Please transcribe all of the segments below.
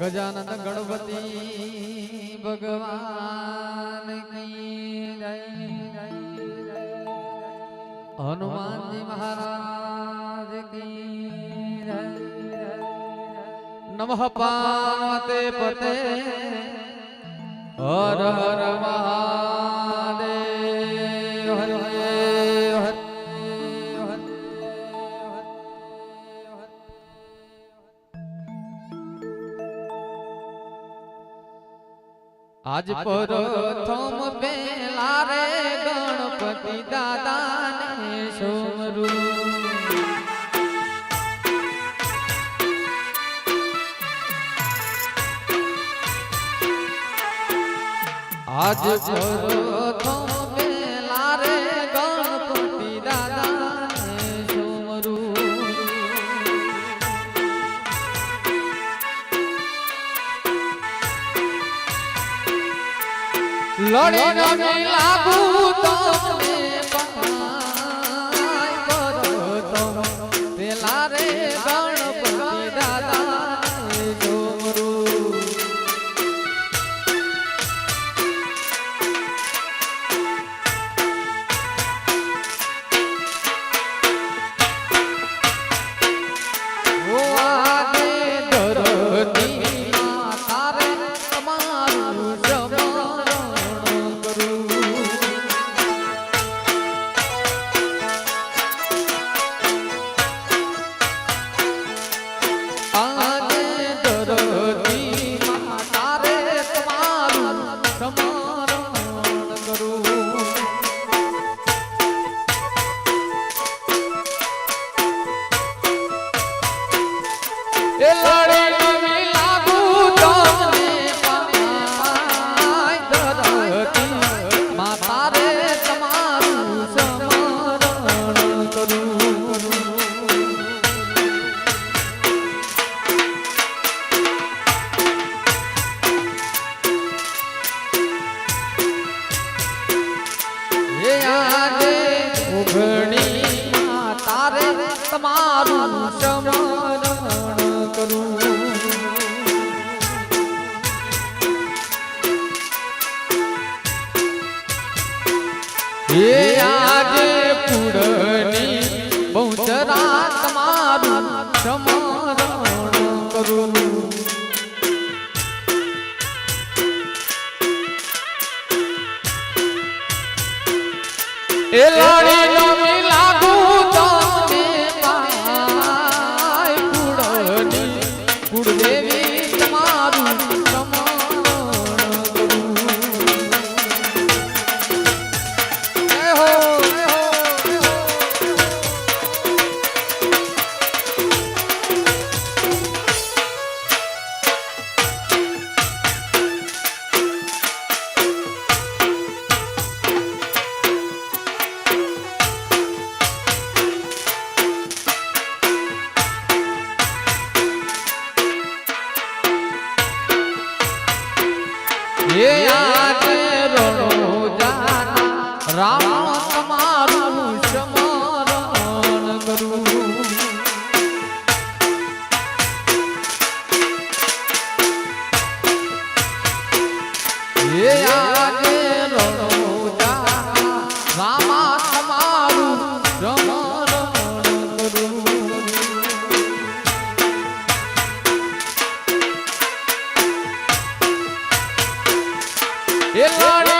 ગજાનન ગણપતિ ભગવાન હનુમાનજી મહારાજ નમઃ પાર્વતે પતે હર હર મહા આજ પ્રથમ પેલા રે ગણપતિ દાદા ને સોમરું. આજ પ્રથમ લડી લાગુ તો તમારું ચમરણ કરું હે આજે પુરની બહુચરા તમારું ચમરણ કરું એ લાડીનો દેવાણી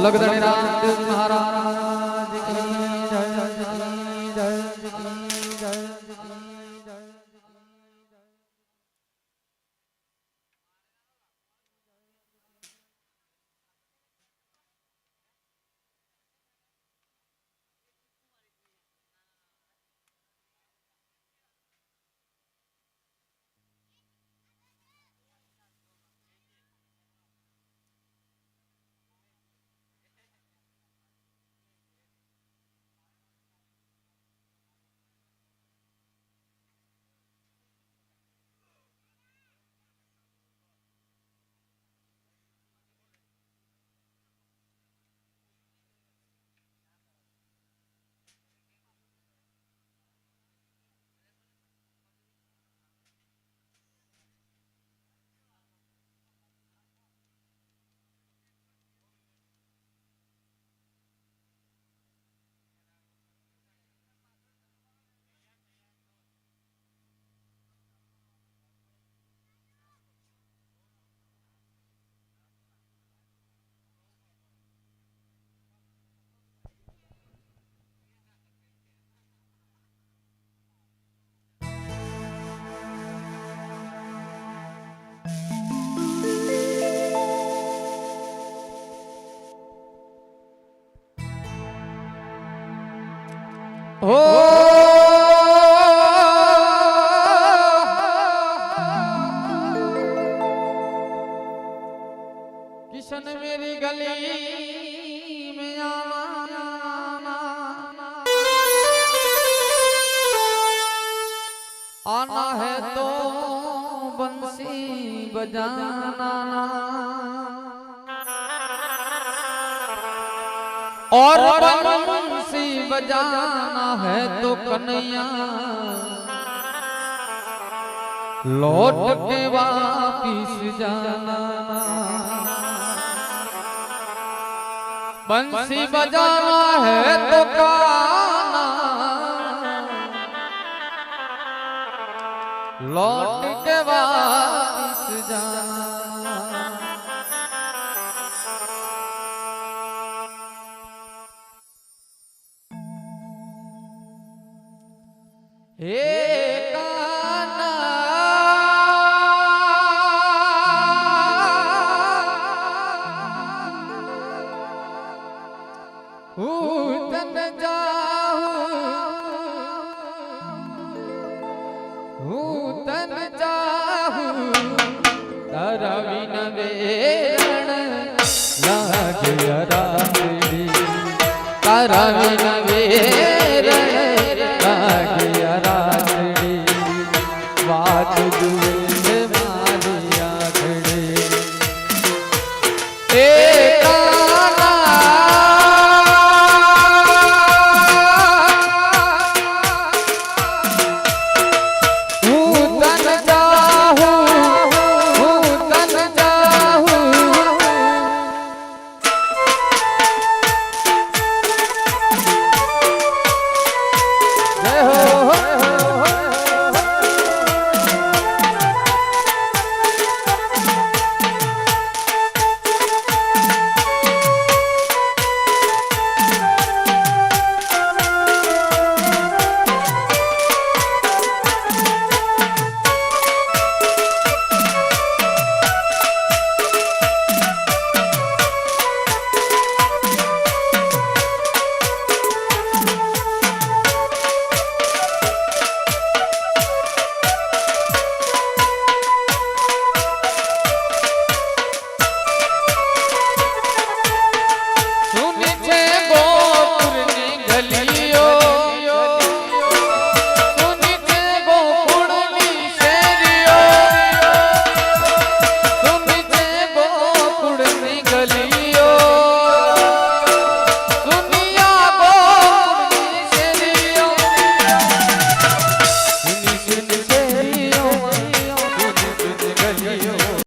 અલગ દણી રામ મહારાજ. हो किशन मेरी गली में आना आना है तो बंसी बजाना। और बंसी बजाना है तो कन्हैया लौट के वापिस जाना बंसी बजाना है तो गाना लौट के वापिस હે હું તને જાઉં. હું તને જાઉં. તારા વિન વેરણ લાગ્યા રાત્રિ. તારા વિન